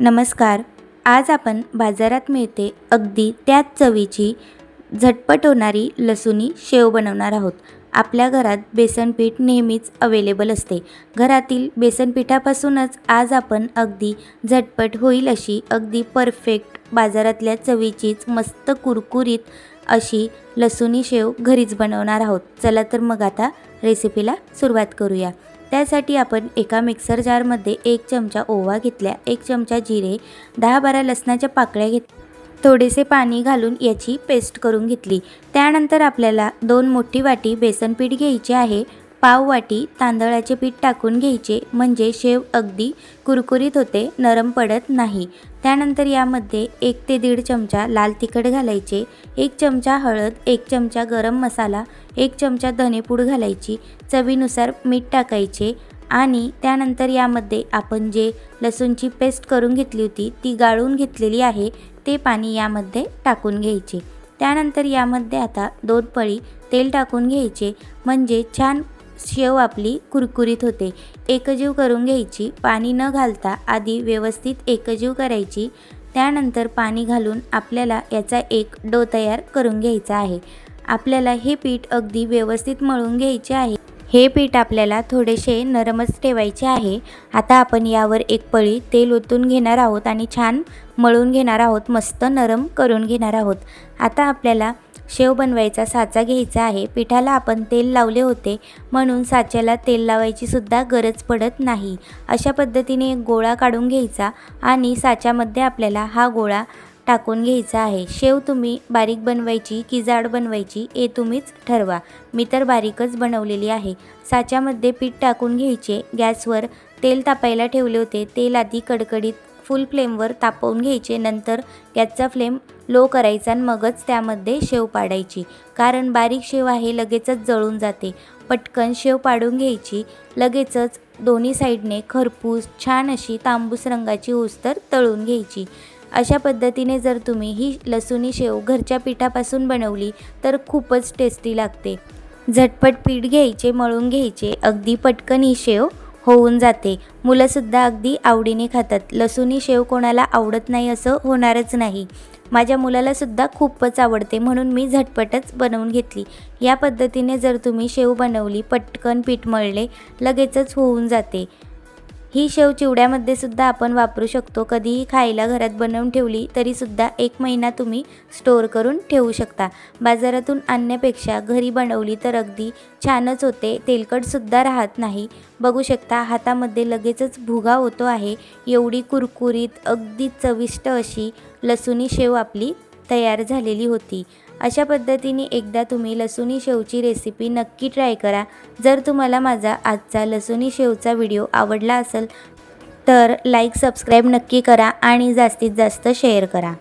नमस्कार. आज आपण बाजारात मिळते अगदी त्याच चवीची झटपट होणारी लसुणी शेव बनवणार आहोत. आपल्या घरात बेसनपीठ नेहमीच अवेलेबल असते. घरातील बेसनपीठापासूनच आज आपण अगदी झटपट होईल अशी अगदी परफेक्ट बाजारातल्या चवीचीच मस्त कुरकुरीत अशी लसुणी शेव घरीच बनवणार आहोत. चला तर मग आता रेसिपीला सुरुवात करूया. त्यासाठी आपण एका मिक्सर जारमध्ये एक चमचा ओवा घेतल्या एक चमचा जिरे दहा बारा लसणाच्या पाकळ्या घेत थोडेसे पाणी घालून याची पेस्ट करून घेतली. त्यानंतर आपल्याला दोन मोठी वाटी बेसन पीठ घ्यायचे आहे. पाव वाटी तांदळाचे पीठ टाकून घ्यायचे. म्हणजे शेव अगदी कुरकुरीत होते नरम पडत नाही. त्यानंतर यामध्ये एक ते दीड चमचा लाल तिखट घालायचे एक चमचा हळद एक चमचा गरम मसाला एक चमचा धनेपूड घालायची चवीनुसार मीठ टाकायचे आणि त्यानंतर यामध्ये आपण जे लसूणची पेस्ट करून घेतली होती ती गाळून घेतलेली आहे ते पाणी यामध्ये टाकून घ्यायचे. त्यानंतर यामध्ये आता दोन पळी तेल टाकून घ्यायचे. म्हणजे छान शेव आपली कुरकुरीत होते. एकजीव करून घ्यायची पाणी न घालता आधी व्यवस्थित एकजीव करायची त्यानंतर पाणी घालून आपल्याला याचा एक डो तयार करून घ्यायचा आहे. आपल्याला हे पीठ अगदी व्यवस्थित मळून घ्यायचे आहे. हे पीठ आपल्याला थोडेसे नरमच ठेवायचे आहे. आता आपण यावर एक पळी तेल ओतून घेणार आहोत आणि छान मळून घेणार आहोत. मस्त नरम करून घेणार आहोत. आता आपल्याला शेव बनवायचा साचा घ्यायचा आहे. पिठाला आपण तेल लावले होते म्हणून साच्याला तेल लावायची सुद्धा गरज पडत नाही. अशा पद्धतीने एक गोळा काढून घ्यायचा आणि साच्यामध्ये आपल्याला हा गोळा टाकून घ्यायचा आहे. शेव तुम्ही बारीक बनवायची की जाड बनवायची हे तुम्हीच ठरवा. मी तर बारीकच बनवलेली आहे. साच्यामध्ये पीठ टाकून घ्यायचे. गॅसवर तेल तापायला ठेवले होते. तेल आधी कडकडीत फुल फ्लेमवर तापवून घ्यायचे. नंतर गॅसचा फ्लेम लो करायचा आणि मगच त्यामध्ये शेव पाडायची. कारण बारीक शेव आहे लगेचच जळून जाते. पटकन शेव पाडून घ्यायची. लगेचच दोन्ही साईडने खरपूस छान अशी तांबूस रंगाची तर तळून घ्यायची. अशा पद्धतीने जर तुम्ही ही लसुणी शेव घरच्या पिठापासून बनवली तर खूपच टेस्टी लागते. झटपट पीठ घ्यायचे मळून घ्यायचे अगदी पटकन ही शेव होऊन जाते. मुलंसुद्धा अगदी आवडीने खातात. लसुणी शेव कोणाला आवडत नाही असं होणारच नाही. माझ्या मुलालासुद्धा खूपच आवडते म्हणून मी झटपटच बनवून घेतली. या पद्धतीने जर तुम्ही शेव बनवली पटकन पीठ मळले लगेचच होऊन जाते. ही शेव चिवड्यामध्ये सुद्धा आपण वापरू शकतो. कधीही खायला घरात बनवून ठेवली तरीसुद्धा एक महिना तुम्ही स्टोअर करून ठेवू शकता. बाजारातून आणण्यापेक्षा घरी बनवली तर अगदी छानच होते. तेलकटसुद्धा राहत नाही. बघू शकता हातामध्ये लगेचच भुगा होतो आहे. एवढी कुरकुरीत अगदी चविष्ट अशी लसुणी शेव आपली तयार झालेली होती. अशा पद्धतीने एकदा तुम्ही लसुणी शेवची रेसिपी नक्की ट्राय करा. जर तुम्हाला माझा आजचा लसुणी शेवचा व्हिडिओ आवडला असेल तर लाईक सबस्क्राईब नक्की करा आणि जास्तीत जास्त शेअर करा.